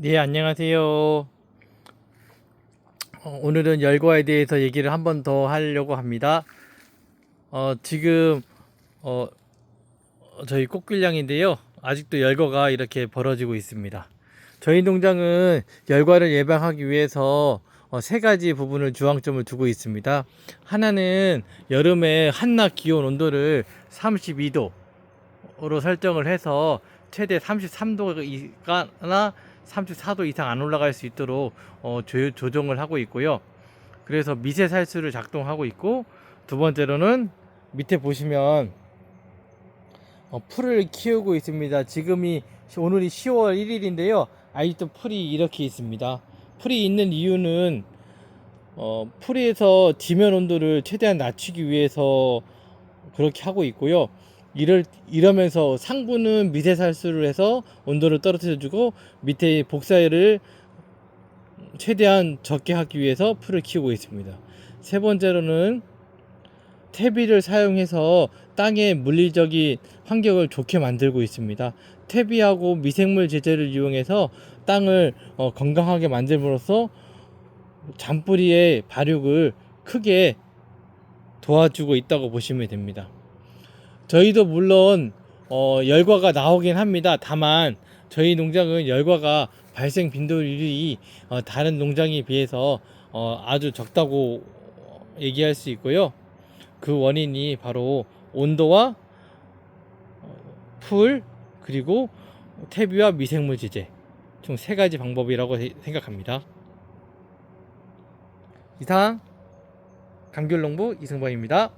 네, 안녕하세요. 어, 오늘은 열과에 대해서 얘기를 한 번 더 하려고 합니다. 어, 지금 어, 저희 꽃길량인데요. 아직도 열과가 이렇게 벌어지고 있습니다. 저희 농장은 열과를 예방하기 위해서 어, 세 가지 부분을 주황점을 두고 있습니다. 하나는 여름에 한낮 기온 온도를 32도로 설정을 해서 최대 33도 이하나 34도 이상 안 올라갈 수 있도록 어, 조, 조정을 하고 있고요. 그래서 미세 살수를 작동하고 있고 두 번째로는 밑에 보시면 어, 풀을 키우고 있습니다. 지금이 오늘이 10월 1일인데요. 아직도 풀이 이렇게 있습니다. 풀이 있는 이유는 어, 풀에서 지면 온도를 최대한 낮추기 위해서 그렇게 하고 있고요. 이럴 이러면서 상부는 미세 살수를 해서 온도를 떨어뜨려 주고 밑에 복사를 최대한 적게 하기 위해서 풀을 키우고 있습니다. 세 번째로는 퇴비를 사용해서 땅의 물리적인 환경을 좋게 만들고 있습니다. 퇴비하고 미생물 제재를 이용해서 땅을 어, 건강하게 만들므로써 잔뿌리의 발육을 크게 도와주고 있다고 보시면 됩니다. 저희도 물론 어, 열과가 나오긴 합니다. 다만 저희 농장은 열과가 발생 빈도율이 어, 다른 농장에 비해서 어, 아주 적다고 얘기할 수 있고요. 그 원인이 바로 온도와 어, 풀 그리고 퇴비와 미생물 제제 총 세 가지 방법이라고 세- 생각합니다. 이상 감귤농부 이승범입니다.